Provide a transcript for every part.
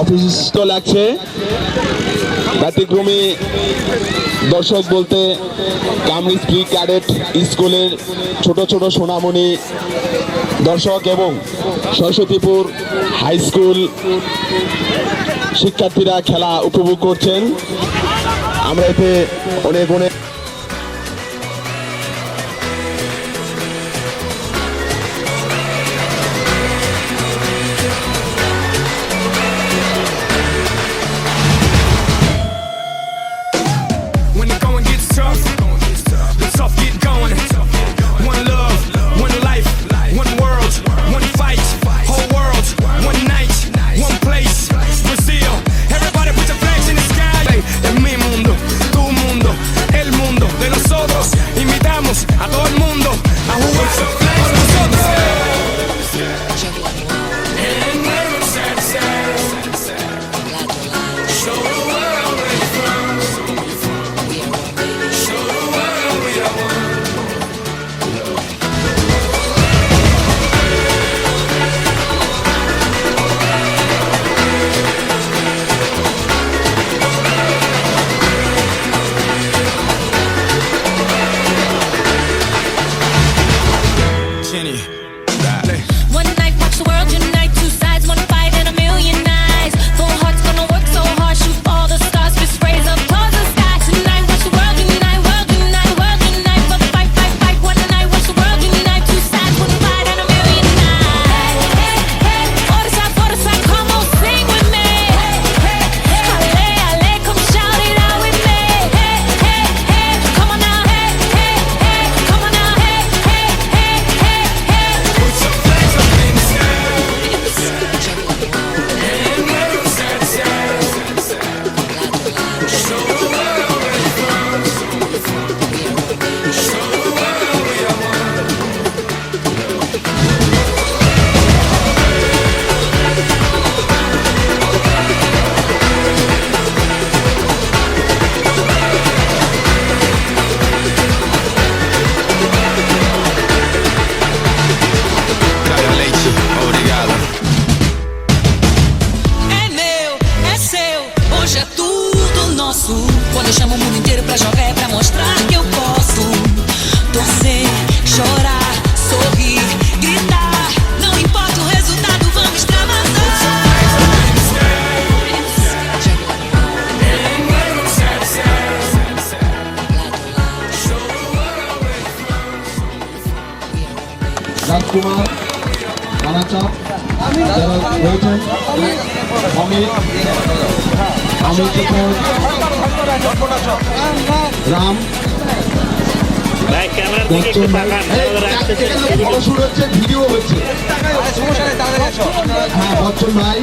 অবিশিষ্ট লাগছে। ব্যতিক্রমী দর্শক বলতে কামরি প্রি ক্যাডেট স্কুলের ছোট ছোট সোনামণি দর্শক এবং সরস্বতীপুর হাই স্কুল শিক্ষার্থীরা খেলা উপভোগ করছেন। আমরা এতে অনেক অনেক One night, watch the world unite. রাজকুমার মানাচাঁদ যারা রয়েছেন অমিত অমিত বচ্চন হ্যাঁ, ভাই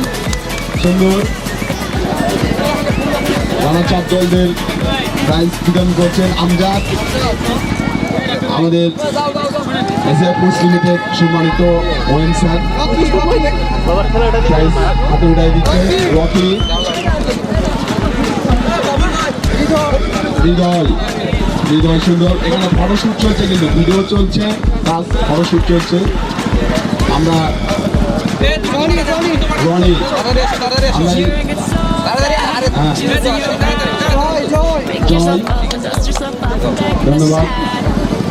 সুন্দর। রানাচাঁদ দলদের প্রাইজ বিতরণ করছেন আমজাদ। আমাদের এসিয়া লিমিটেড সম্মানিত ওয়েন স্যার। হাতে উঠাই দিচ্ছে। রকি। হৃদয়। সুন্দর। এখানে ফটোশ্যুট চলছে কিন্তু ভিডিও চলছে প্লাস ফটোশ্যুট চলছে। আমরা রনি। হ্যাঁ। ধন্যবাদ।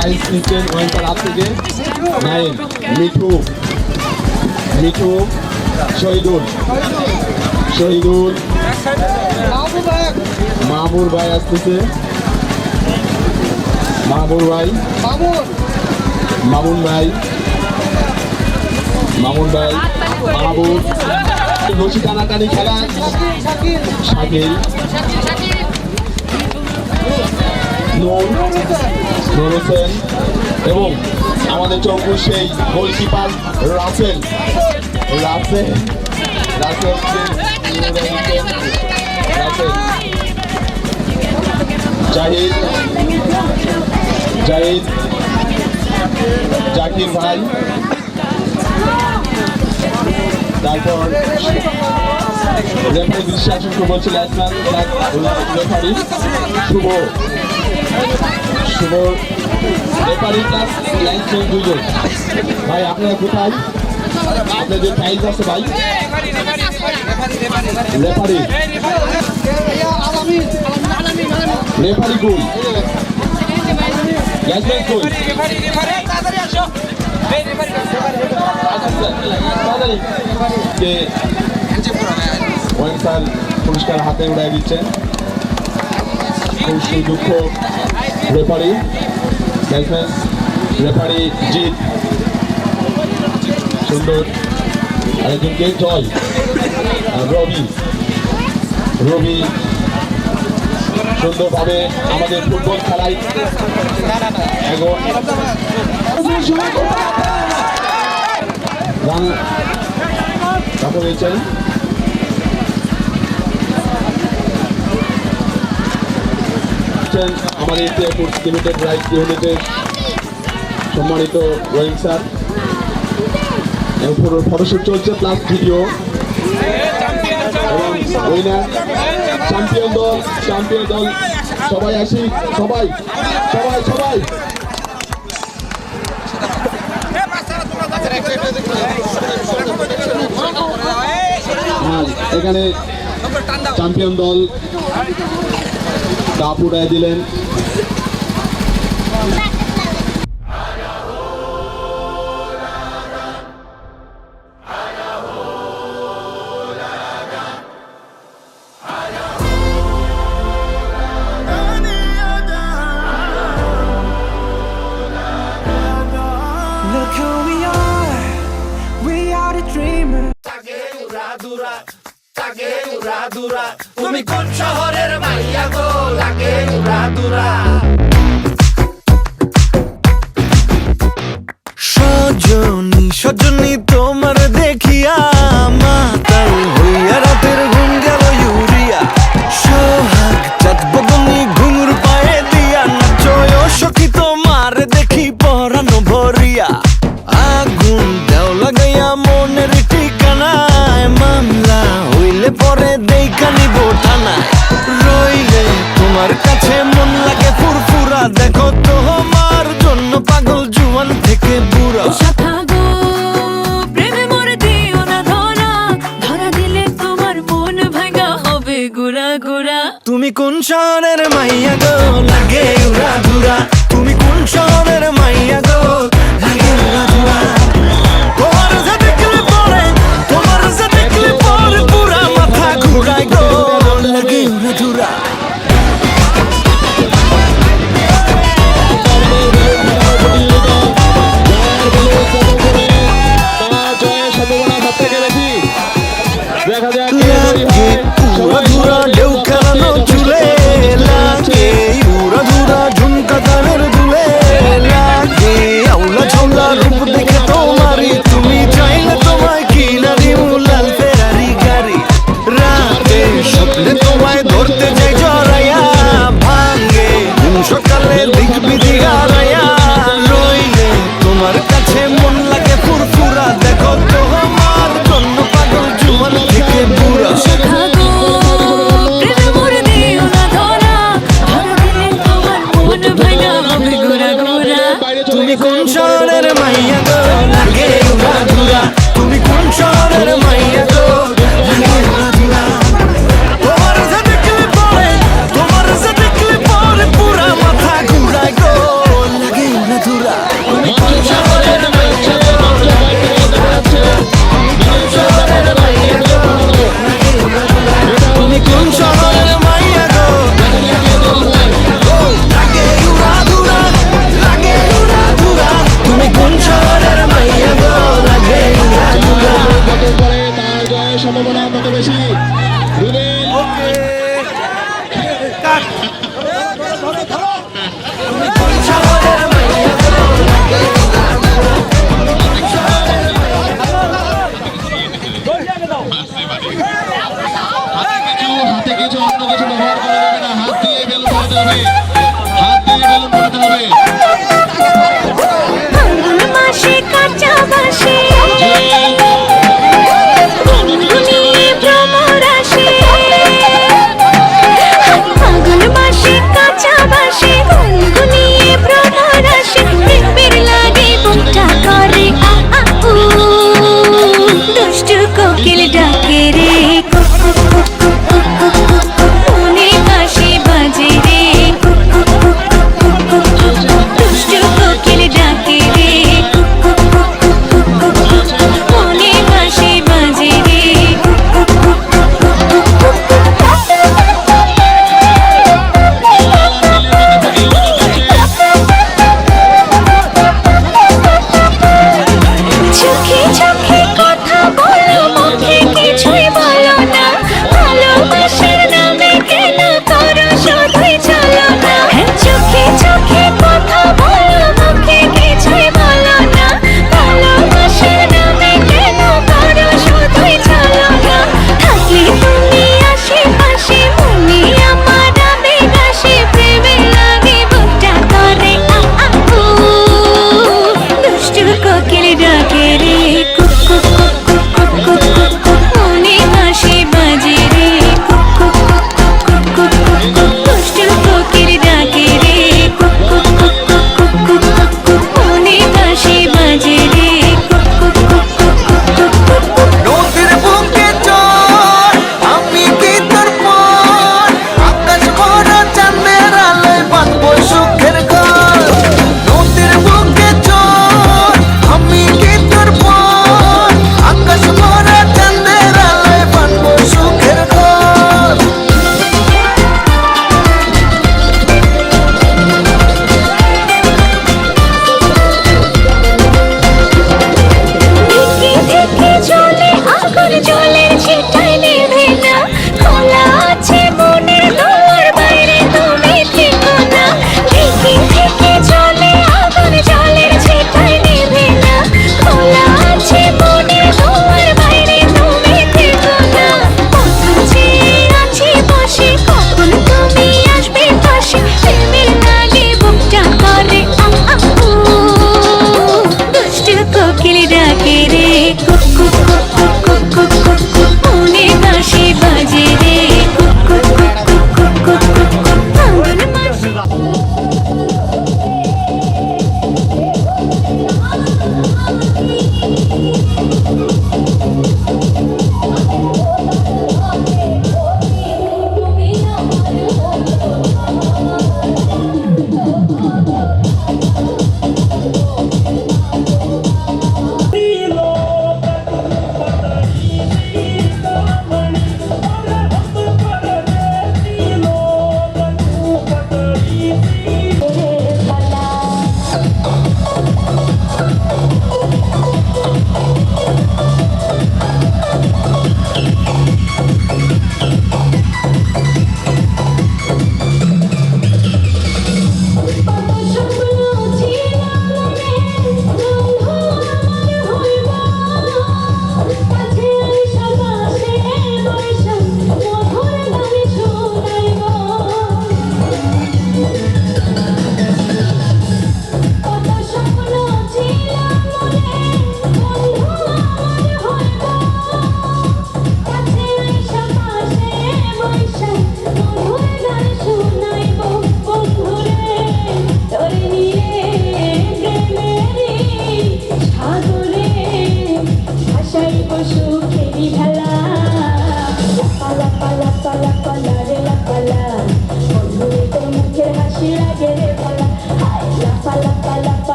প্রাইজ নিচ্ছেন ওয়েলকার আপ থেকে নাইন মিঠু মিঠু শহীদুল শহীদুল মামুর ভাই আসতেছে। মামুর ভাই মামুন ভাই মামুন ভাই মাহবুব রশি টানাটানি খেলা। শাকিল। নূর ধরেছেন এবং আমাদের চৌকুর সেই গোলকিপার রাসেল জাকির ভাই। তারপর বিশ্বাস শুভ ছিল referee. Shuvo. Shuvo referee plus line দুজন। ভাই আপনারা কোথায়? আপনাদের টাইলস আছে ভাই। রেফারি রেফারি পুরস্কার হাতে উড়াই দিচ্ছেন। খুব দুঃখ রেফারি লাইসেন্স রেফারি জিত সুন্দর আরেকজনকে জয় রবি রবি সুন্দরভাবে আমাদের ফুটবল খেলায় রান রাখা হয়েছেন আমাদের লিমিটেড রাইট ইউনিটের সম্মানিত ওয়েং স্যার এরপর পুরো ফটোশুট চলছে প্লাস ভিডিও চ্যাম্পিয়ন দল চ্যাম্পিয়ন দল, সবাই আসি, সবাই সবাই সবাই। আর এখানে চ্যাম্পিয়ন দল কাপ উড়াই দিলেন। তুমি কোন শহরের মাইয়া গো? লাগে উড়া দুরা। সজনী সজনী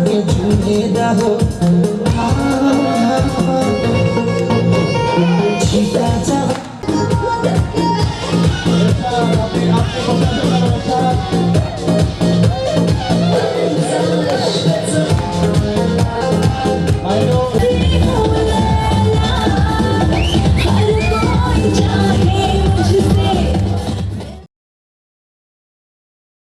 আমাকে ঝুলিয়ে দাও।